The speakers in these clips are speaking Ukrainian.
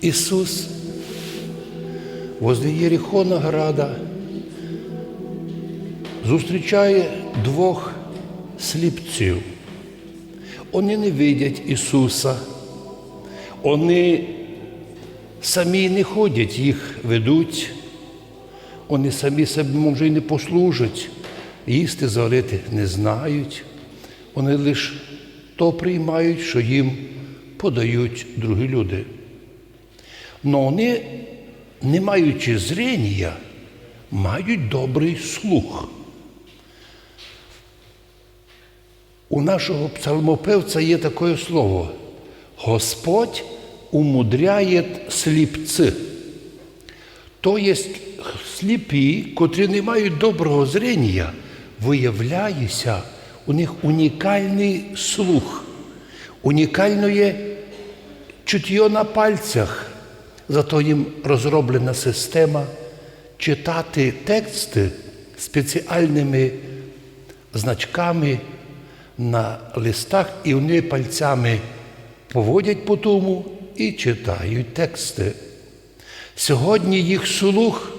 Ісус возле Єрихона града зустрічає двох сліпців. Вони не видять Ісуса, вони самі не ходять, їх ведуть, вони самі собі, може, і не послужать, їсти зварити не знають. Вони лише то приймають, що їм подають другі люди. Но вони, не маючи зрення, мають добрий слух. У нашого псалмопевця є таке слово Господь умудряє сліпці. То є сліпі, котрі не мають доброго зрення, виявляється, у них унікальний слух, унікальне чуття на пальцях. Зато їм розроблена система читати тексти спеціальними значками на листах, і вони пальцями поводять по тому і читають тексти. Сьогодні їх слух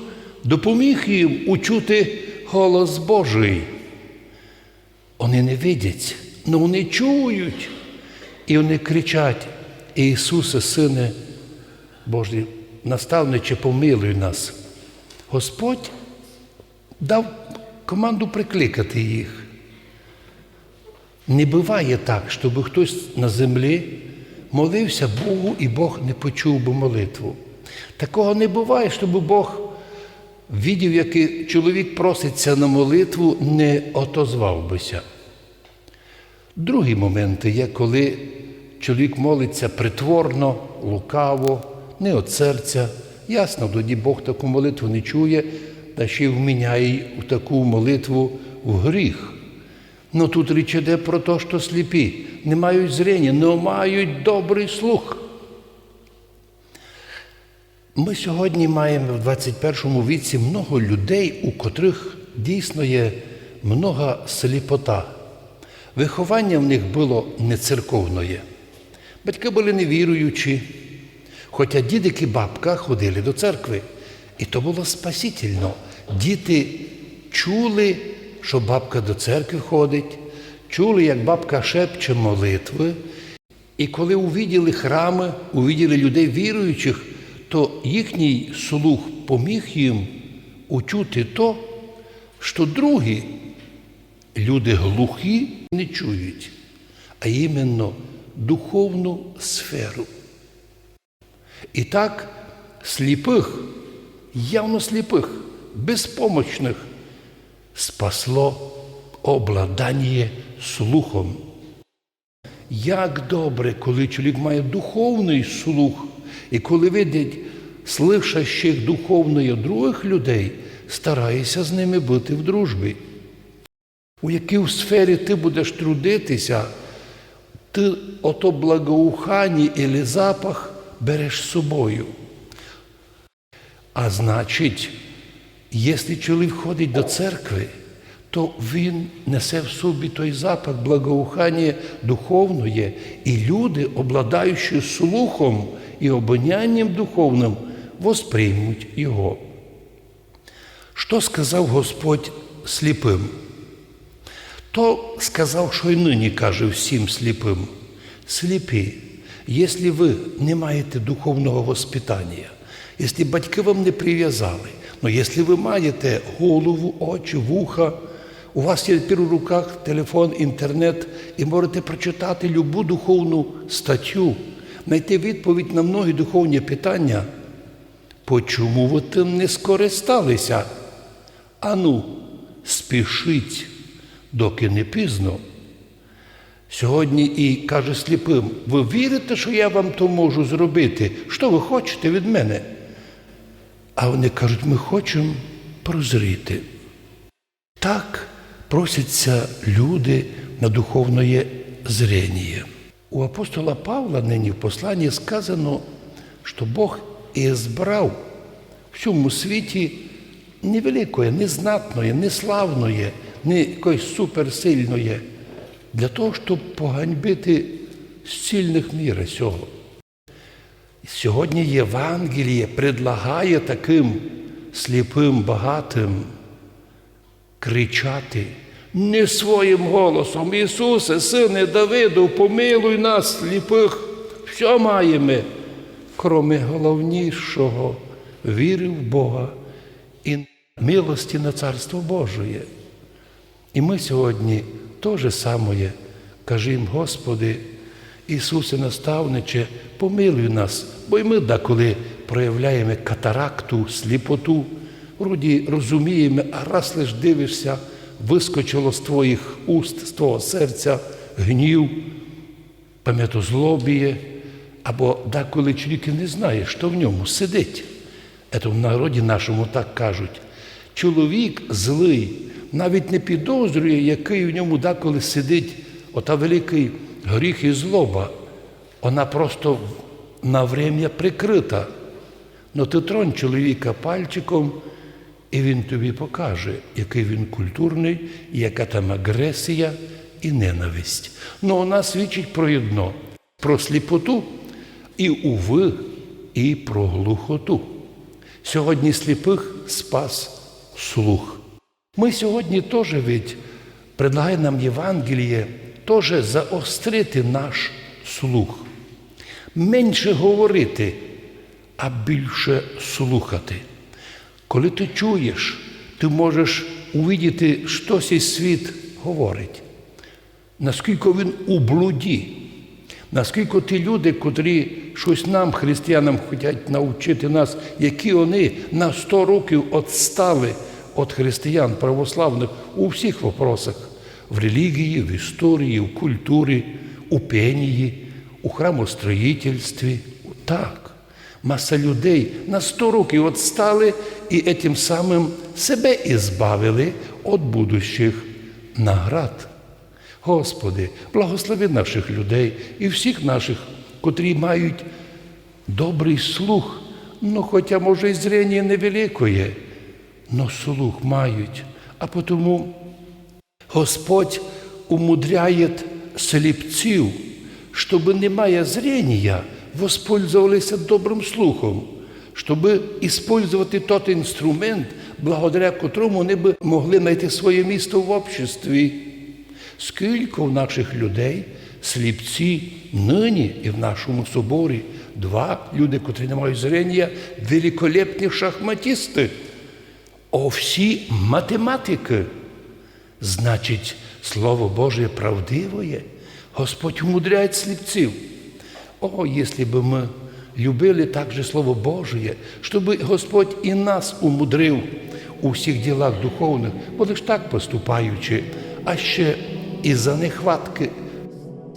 допоміг їм учути голос Божий. Вони не видять, але вони чують. І вони кричать: Ісусе, Сине Божий, наставниче, помилуй нас. Господь дав команду прикликати їх. Не буває так, щоб хтось на землі молився Богу і Бог не почув би молитву. Такого не буває, щоб Бог видів, як чоловік проситься на молитву, не отозвав бися. Другі моменти є, коли чоловік молиться притворно, лукаво, не від серця. Ясно, тоді Бог таку молитву не чує, та ще й вміняє в таку молитву в гріх. Ну тут річ іде про те, що сліпі, не мають зрення, не мають добрий слух. Ми сьогодні маємо в 21 віці много людей, у котрих дійсно є много сліпота. Виховання в них було не церковне. Батьки були невіруючі, хоча дідик і бабка ходили до церкви. І то було спасительно. Діти чули, що бабка до церкви ходить, чули, як бабка шепче молитви. І коли увіділи храми, увіділи людей віруючих, то їхній слух поміг їм учути то, що другі люди глухі не чують, а іменно духовну сферу. І так сліпих, явно сліпих, безпомощних спасло обладання слухом. Як добре, коли чоловік має духовний слух, і коли видить слышащих духовної других людей, старається з ними бути в дружбі. У якій сфері ти будеш трудитися, ти ото благоухання і запах береш з собою. А значить, якщо чоловік ходить до церкви, то він несе в собі той запах благоухання духовної, і люди, обладаючи слухом і обонянням духовним, восприймуть його. Що сказав Господь сліпим? То сказав, що й нині каже всім сліпим. Сліпі, якщо ви не маєте духовного воспитання, якщо батьки вам не прив'язали, але якщо ви маєте голову, очі, вуха, у вас є тепер у руках телефон, інтернет, і можете прочитати любу духовну статтю, знайти відповідь на многі духовні питання, почому ви тим не скористалися? Ану, спішіть, доки не пізно. Сьогодні і каже сліпим, ви вірите, що я вам то можу зробити? Що ви хочете від мене? А вони кажуть, ми хочемо прозріти. Так просяться люди на духовне зрення. У апостола Павла нині в посланні сказано, що Бог і збрав в цьому світі невеликої, незнатної, неславної, не якоїсь суперсильної, для того, щоб поганьбити з цільних міра цього. Сьогодні Євангеліє предлагає таким сліпим багатим кричати не своїм голосом. Ісусе, сине Давиду, помилуй нас, сліпих, що маємо, кроме головнішого, віри в Бога і милості на Царство Божє. І ми сьогодні то же саме кажемо, Господи, Ісусе наставниче, помилуй нас, бо й ми деколи проявляємо катаракту, сліпоту, вроді розуміємо, а раз лиш дивишся, вискочило з твоїх уст, з твого серця гнів, пам'ятозлобіє, або деколи чоловік не знає, що в ньому сидить. Це в народі нашому так кажуть. Чоловік злий навіть не підозрює, який в ньому деколи сидить ота великий гріх і злоба. Вона просто на врем'я прикрита. Ну ти тронь чоловіка пальчиком, і він тобі покаже, який він культурний, і яка там агресія і ненависть. Ну вона свідчить про одно, про сліпоту і уви, і про глухоту. Сьогодні сліпих спас слух. Ми сьогодні теж ведь предлагає нам Євангеліє теж заострити наш слух. Менше говорити, а більше слухати. Коли ти чуєш, ти можеш увидіти, що цей світ говорить, наскільки він у блуді, наскільки ті люди, котрі щось нам, християнам, хочуть навчити нас, які вони на 100 років відстали від християн православних у всіх вопросах в релігії, в історії, в культурі, у пенії, у храмостроїтельстві. Так, маса людей на 100 років відстали і тим самим себе ізбавили від будущих наград. Господи, благослови наших людей і всіх наших, котрі мають добрий слух, ну, хоча, може, і зрення невеликое, но слух мають. А тому Господь умудряє сліпців, щоб немає зрення, воспользувалися добрим слухом, щоб использувати тот інструмент, благодаря котрому вони би могли знайти своє місце в обществі. Скільки в наших людей сліпці нині і в нашому соборі два люди, котрі не мають зрення, великолепні шахматисти, а всі математики. Значить, Слово Боже правдивое, Господь умудряє сліпців. О, якщо б ми любили також Слово Божє, щоб Господь і нас умудрив у всіх ділах духовних, бо лиш так поступаючи, а ще і за нехватки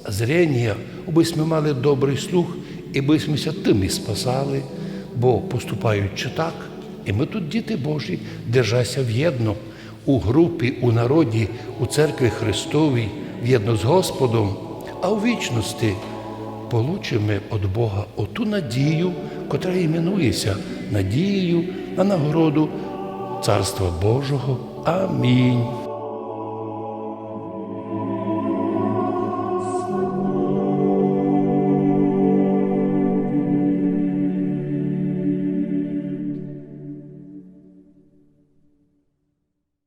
зрення, аби ми мали добрий слух, і би тим і спасали, бо поступаючи так, і ми тут, діти Божі, держася в'єдно у групі, у народі, у церкві Христовій, в'єдно з Господом, а у вічності получимо від Бога оту надію, котра іменується надією на нагороду Царства Божого. Амінь.